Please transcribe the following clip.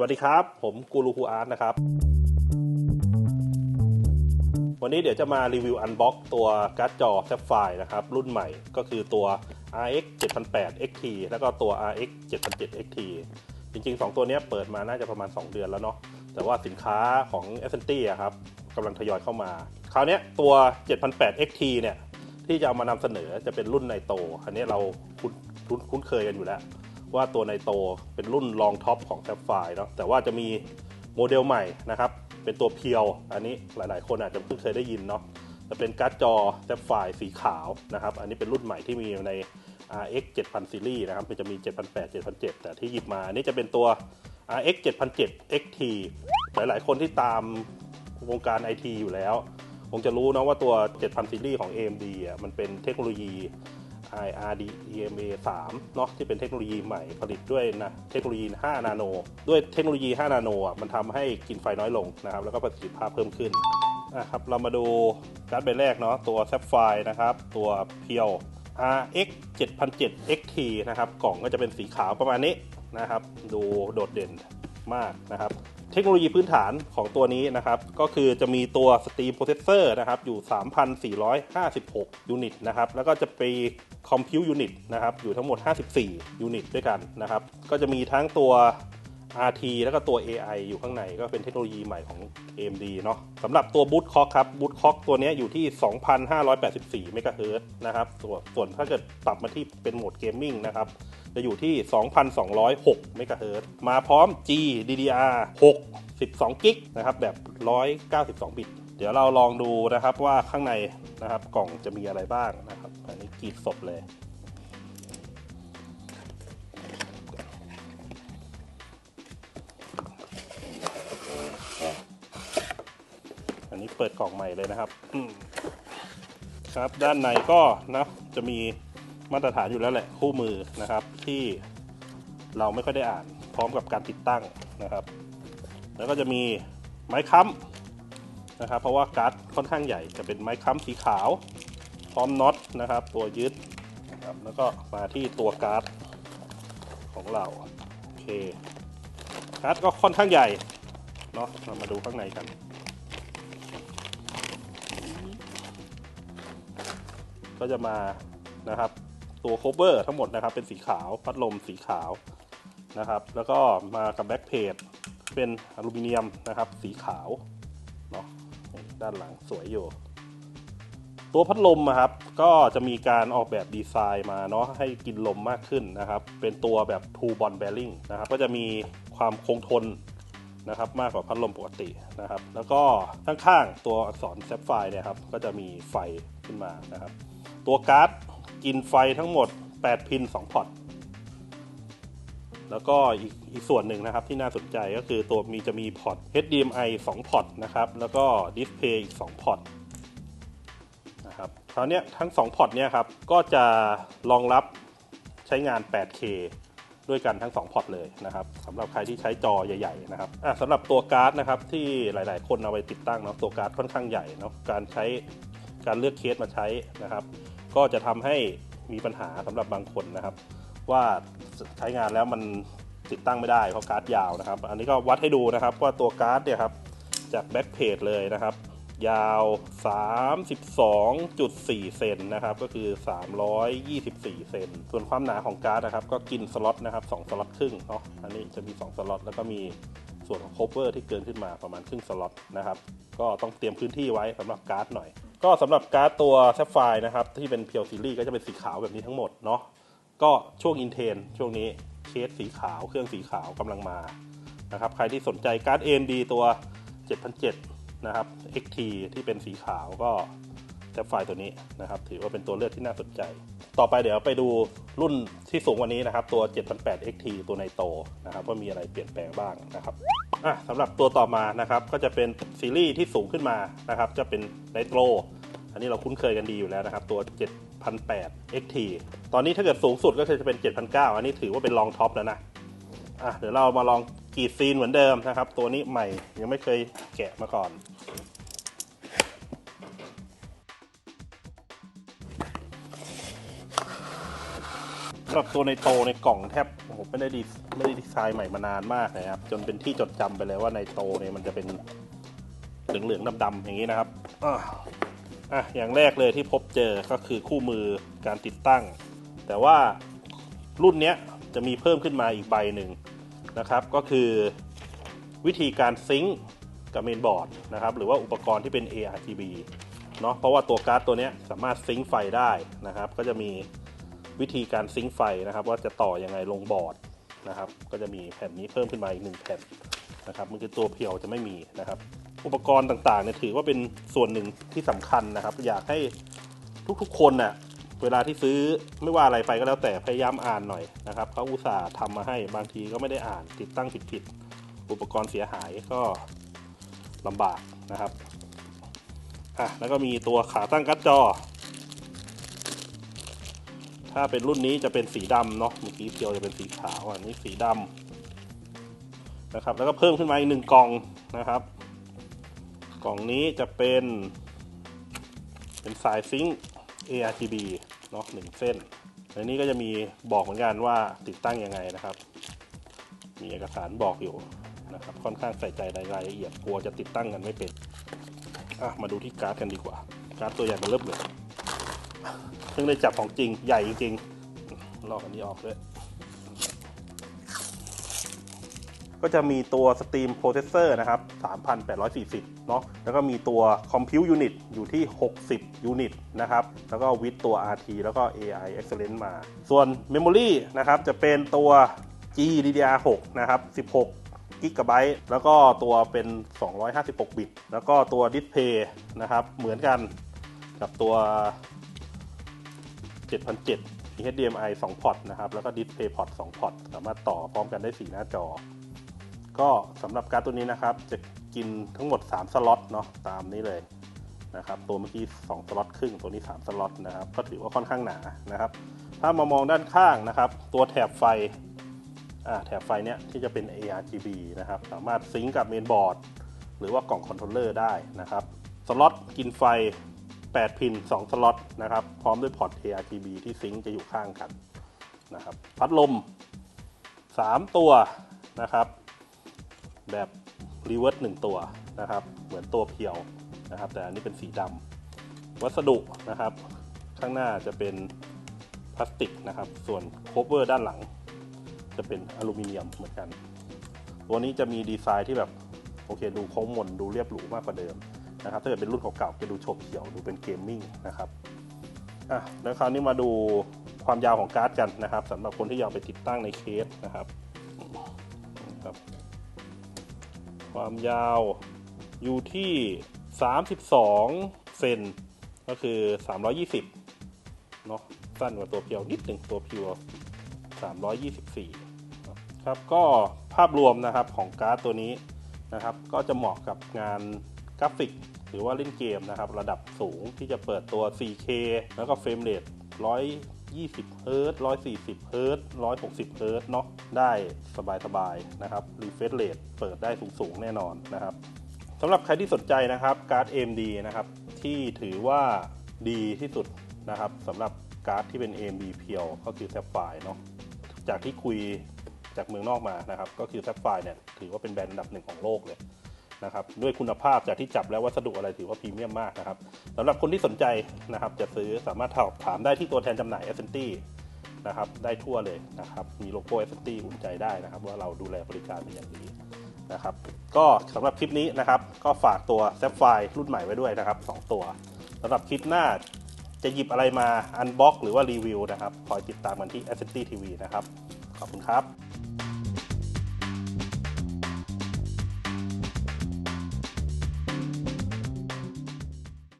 วัสดีครับ ผมกูรูคูอาร์ตนะครับ วันนี้เดี๋ยวจะมารีวิวอันบ็อกตัวการ์ดจอแซฟไฟนะครับ รุ่นใหม่ก็คือตัว RX 7008 XT แล้วก็ตัว RX 7007 XT จริง ๆ 2 ตัวนี้เปิดมาน่าจะประมาณ 2 เดือนแล้วเนาะแต่ว่าสินค้าของ s c e n t อะครับกำลังทยอยเข้ามา คราวนี้ตัว 7008 XT เนี่ย ที่จะเอามานำเสนอจะเป็นรุ่นไนโตอันนี้เราคุ้นคุ้นเคยกันอยู่แล้ว ว่าตัวไนโตเป็นรุ่นรองท็อปของแซฟไฟเนาะแต่ว่าจะมีโมเดลใหม่นะครับ เป็นตัวเพียว อันนี้หลายๆ คนอาจจะเพิ่งเคยได้ยินเนาะจะเป็นการ์ดจอแซฟไฟสีขาวนะครับ อันนี้เป็นรุ่นใหม่ที่มีใน RX 7000ซีรีส์นะครับมันจะมี 7008 7007 แต่ที่หยิบมาอันนี้จะเป็นตัว RX 7007 XT หลายๆ คนที่ตามวงการ IT อยู่แล้ว คงจะรู้นะว่าตัว 7000ซีรีส์ของ AMD อะมันเป็นเทคโนโลยี IRD EMA 3เนาะที่เป็นเทคโนโลยีใหม่ผลิตด้วยนะเทคโนโลยี 5 นาโน ด้วยเทคโนโลยี 5 นาโนอะมันทำให้กินไฟน้อยลงนะครับแล้วก็ประสิทธิภาพเพิ่มขึ้นนะครับเรามาดูการ์ดใบแรกเนาะตัว Sapphire นะครับ ตัวเพียว RX 7007 XT นะครับกล่องก็จะเป็นสีขาวประมาณนี้นะครับ ดูโดดเด่นมากนะครับ เทคโนโลยีพื้นฐานของตัวนี้นะครับ ก็คือจะมีตัว Steam Processor นะครับ อยู่ 3,456 ยูนิตนะครับ แล้วก็จะไป Compute Unit นะครับอยู่ทั้งหมด 54 ยูนิตด้วยกันนะครับ ก็จะมีทั้งตัว RT แล้วก็ตัว AI อยู่ข้างในก็เป็นเทคโนโลยีใหม่ของ AMD เนาะสำหรับตัวบูตคอกครับบูตคอกตัวนี้อยู่ที่ 2,584 เมกะเฮิรตซ์นะครับส่วนส่วนถ้าเกิดปรับมาที่เป็นโหมดเกมมิ่งนะครับ จะอยู่ที่ 2,206 เมกะเฮิรตซ์มาพร้อม G DDR 6 12 กิกนะครับแบบ 192 บิต เดี๋ยวเราลองดูนะครับว่าข้างในนะครับกล่องจะมีอะไรบ้างนะ ครับอันนี้กรีดศพเลย อันนี้เปิดกล่องใหม่เลยนะครับครับด้านในก็นะจะมีมาตรฐานอยู่แล้วแหละคู่มือนะครับ ที่เราไม่ค่อยได้อ่านพร้อมกับการติดตั้งนะครับ แล้วก็จะมีไม้ค้ำนะครับ เพราะว่าการ์ดค่อนข้างใหญ่จะเป็นไม้ค้ำสีขาว พร้อมน็อตนะครับ ตัวยึดนะครับแล้วก็มาที่ตัวการ์ดของเราโอเคการ์ดก็ค่อนข้างใหญ่เนาะเรามาดูข้างในกันก็จะมานะครับตัวโคเวอร์ทั้งหมดนะครับ เป็นสีขาวพัดลมสีขาวนะครับ แล้วก็มากับแบ็กเพจเป็นอลูมิเนียมนะครับ สีขาวเนาะด้านหลังสวยอยู่ ตัวพัดลมอะครับ ก็จะมีการออกแบบดีไซน์มาเนาะให้กินลมมากขึ้นนะครับ เป็นตัวแบบ two bond bearing นะครับ ก็จะมีความคงทนนะครับมากกว่าพัดลมปกตินะครับ แล้วก็ข้างๆตัวอักษรแซฟไฟเนี่ยครับก็จะมีไฟขึ้นมานะครับ ตัวการ์ดกินไฟทั้งหมด 8 พิน 2 พอร์ตแล้วก็อีกอีกส่วนหนึ่งนะครับที่น่าสนใจก็คือตัวมีจะมีพอร์ต HDMI 2 พอร์ตนะครับ แล้วก็ดิสเพย์อีก 2 พอร์ต ราวนี้ทั้ง 2 พอร์ตเนี่ยครับ ก็จะรองรับใช้งาน 8K ด้วยกันทั้ง 2 พอร์ตเลยนะครับสำหรับใครที่ใช้จอใหญ่ๆนะครับสำหรับตัวการ์ดนะครับที่หลายๆ คนเอาไปติดตั้งเนาะตัวการ์ดค่อนข้างใหญ่เนาะการใช้การเลือกเคสมาใช้นะครับ ก็จะทำให้มีปัญหาสำหรับบางคนนะครับ ว่าใช้งานแล้วมันติดตั้งไม่ได้เพราะการ์ดยาวนะครับ อันนี้ก็วัดให้ดูนะครับว่าตัวการ์ดเนี่ยครับจากแบ็กเพจเลยนะครับ ยาว 32.4 เซนนะครับ ก็คือ 324 เซน ส่วนความหนาของการ์ดนะครับ ก็กินสล็อตนะครับ2สล็อตครึ่งเนาะ อันนี้จะมี 2 สล็อต แล้วก็มีส่วนของโคเวอร์ที่เกินขึ้นมาประมาณครึ่งสล็อตนะครับ ก็ต้องเตรียมพื้นที่ไว้สำหรับการ์ดหน่อย ก็สำหรับการ์ดตัวแซฟไฟนะครับ ที่เป็นเพียวซีรีส์ก็จะเป็นสีขาวแบบนี้ทั้งหมดเนาะ ก็ช่วงอินเทนช่วงนี้เคสสีขาว เครื่องสีขาวกำลังมานะครับ ใครที่สนใจการ์ด AMD ตัว7007 นะครับ XT ที่เป็นสีขาวก็แซฟไฟตัวนี้นะครับ ถือว่าเป็นตัวเลือกที่น่าสนใจ ต่อไปเดี๋ยวไปดูรุ่นที่สูงกว่านี้นะครับ ตัว7008 XT ตัวในโตนะครับ ว่ามีอะไรเปลี่ยนแปลงบ้างนะครับอะสำหรับตัวต่อมานะครับ ก็จะเป็นซีรีส์ที่สูงขึ้นมานะครับ จะเป็นไนโตรอันนี้เราคุ้นเคยกันดีอยู่แล้วนะครับ ตัว7008 XT ตอนนี้ถ้าเกิดสูงสุดก็คือจะเป็น7 0 0 อันนี้ถือว่าเป็นรองท็อปแล้วนะอะเดี๋ยวเรามาลองกรีดซีนเหมือนเดิมนะครับ ตัวนี้ใหม่ยังไม่เคยแกะมาก่อนรหรับตัวในโตในกล่องแทบโอ้โหไม่ได้ดีไม่ได้ดีไซน์ใหม่มานานมากนะครับ จนเป็นที่จดจำไปเลยว่าในโตเนี่ยมันจะเป็นเหลืองๆดำๆอย่างนี้นะครับอะอะอย่างแรกเลยที่พบเจอก็คือคู่มือการติดตั้ง แต่ว่ารุ่นเนี้ยจะมีเพิ่มขึ้นมาอีกใบหนึ่ง นะครับ ก็คือวิธีการซิงก์กับเมนบอร์ดนะครับ หรือว่าอุปกรณ์ที่เป็น ARGB เนาะเพราะว่าตัวการ์ดตัวนี้สามารถซิงค์ไฟได้นะครับ ก็จะมีวิธีการซิงค์ไฟนะครับ ว่าจะต่อยังไงลงบอร์ดนะครับ ก็จะมีแผ่นนี้เพิ่มขึ้นมาอีกหนึ่งแผ่นนะครับ มันคือตัวเพียวจะไม่มีนะครับ อุปกรณ์ต่างๆเนี่ยถือว่าเป็นส่วนหนึ่งที่สำคัญนะครับ อยากให้ทุกๆคนน่ะ เวลาที่ซื้อไม่ว่าอะไรไปก็แล้วแต่พยายามอ่านหน่อยนะครับเขาอุตส่าห์ทำมาให้บางทีก็ไม่ได้อ่านติดตั้งผิดๆอุปกรณ์เสียหายก็ลำบากนะครับอะแล้วก็มีตัวขาตั้งการ์ดจอ ถ้าเป็นรุ่นนี้จะเป็นสีดำเนาะเมื่อกี้เพียวจะเป็นสีขาวอันนี้สีดำนะครับ แล้วก็เพิ่มขึ้นมาอีกหนึ่งกล่องนะครับ กล่องนี้จะเป็นเป็นสายซิงค์ ARGB เนาะหนึ่งเส้นในนี้ก็จะมีบอกเหมือนกันว่าติดตั้งยังไงนะครับ มีเอกสารบอกอยู่นะครับ ค่อนข้างใส่ใจรายละเอียดกลัวจะติดตั้งกันไม่เป็นอะมาดูที่การ์ดกันดีกว่า การ์ดตัวใหญ่มาเริ่มเลยเพิ่งได้จับของจริงใหญ่จริงๆลอกอันนี้ออกด้วย ก็จะมีตัว Steam Processor นะครับ 3,840 เนาะแล้วก็มีตัว Compute Unit อยู่ที่ 60 Unit นะครับ แล้วก็วิดตัว RT แล้วก็ AI Excellence มา ส่วน Memory นะครับจะเป็นตัว GDDR6 นะครับ 16กิกะไบต์แล้วก็ตัวเป็น 256 บิต แล้วก็ตัวดิสเพย์นะครับ เหมือนกันกับตัว7007มี HDMI 2 พอร์ตนะครับ แล้วก็ดิสเพย์พอร์ต2 พอร์ต สามารถต่อพร้อมกันได้ 4 หน้าจอ ก็สำหรับการ์ตัวนี้นะครับ จะกินทั้งหมด 3 สล็อตเนาะตามนี้เลยนะครับตัวเมื่อกี้ 2 สล็อตครึ่งตัวนี้ 3 สล็อตนะครับ ก็ถือว่าค่อนข้างหนานะครับ ถ้ามามองด้านข้างนะครับ ตัวแถบไฟอ่าแถบไฟเนี้ยที่จะเป็น ARGB นะครับ สามารถซิงกับเมนบอร์ดหรือว่ากล่องคอนโทรลเลอร์ได้นะครับ สล็อตกินไฟ 8 พิน 2 สล็อตนะครับ พร้อมด้วยพอร์ต ARGB ที่ซิงก์จะอยู่ข้างกันนะครับ พัดลม 3 ตัวนะครับ แบบรีเวิร์ส1ตัวนะครับ เหมือนตัวเพียวนะครับ แต่อันนี้เป็นสีดำวัสดุนะครับ ข้างหน้าจะเป็นพลาสติกนะครับ ส่วนโคเวอร์ด้านหลัง จะเป็นอลูมิเนียมเหมือนกัน ตัวนี้จะมีดีไซน์ที่แบบโอเค ดูโค้งมนดูเรียบหรูมากกว่าเดิมนะครับ ถ้าเกิดเป็นรุ่นเก่าๆจะดูโฉบเฉี่ยวดูเป็นเกมมิ่งนะครับอะแล้วคราวนี้มาดูความยาวของการ์ดกันนะครับสำหรับคนที่อยากไปติดตั้งในเคสนะครับ ความยาวอยู่ที่ 32 เซนก็คือ 320เนาะสั้นกว่าตัวเพียวนิดหนึ่งตัวเพียว324 ครับก็ภาพรวมนะครับของการ์ดตัวนี้นะครับ ก็จะเหมาะกับงานกราฟิก หรือว่าเล่นเกมนะครับ ระดับสูงที่จะเปิดตัว 4K แล้วก็เฟรมเรท 20 เฮิร์ต140 เฮิร์ต160 เฮิร์ตเนาะ ได้สบายๆนะครับ รีเฟรชเรทเปิดได้สูงๆ แน่นอนนะครับสำหรับใครที่สนใจนะครับ การ์ด AMD นะครับ ที่ถือว่าดีที่สุดนะครับสำหรับการ์ดที่เป็น AMD เพียว ก็คือ Sapphire เนาะ จากที่คุยจากเมืองนอกมานะครับ ก็คือ Sapphire เนี่ย ถือว่าเป็นแบรนด์อันดับหนึ่งของโลกเลย นะครับด้วยคุณภาพจากที่จับแล้ววัสดุอะไรถือว่าพรีเมียมมากนะครับสำหรับคนที่สนใจนะครับจะซื้อสามารถถอดถามได้ที่ตัวแทนจำหน่าย a s c e n t y นะครับได้ทั่วเลยนะครับมีโลโก้ a s c e n t y อุ่นใจได้นะครับ ว่าเราดูแลบริการเป็นอย่างดีนะครับก็สำหรับคลิปนี้นะครับก็ฝากตัว Sapphire รุ่นใหม่ไว้ด้วยนะครับสองตัวสำหรับคลิปหน้าจะหยิบอะไรมาอันบ็อกหรือว่ารีวิวนะครับคอยติดตามกันที่ a s c e n t y TV นะครับ ขอบคุณครับ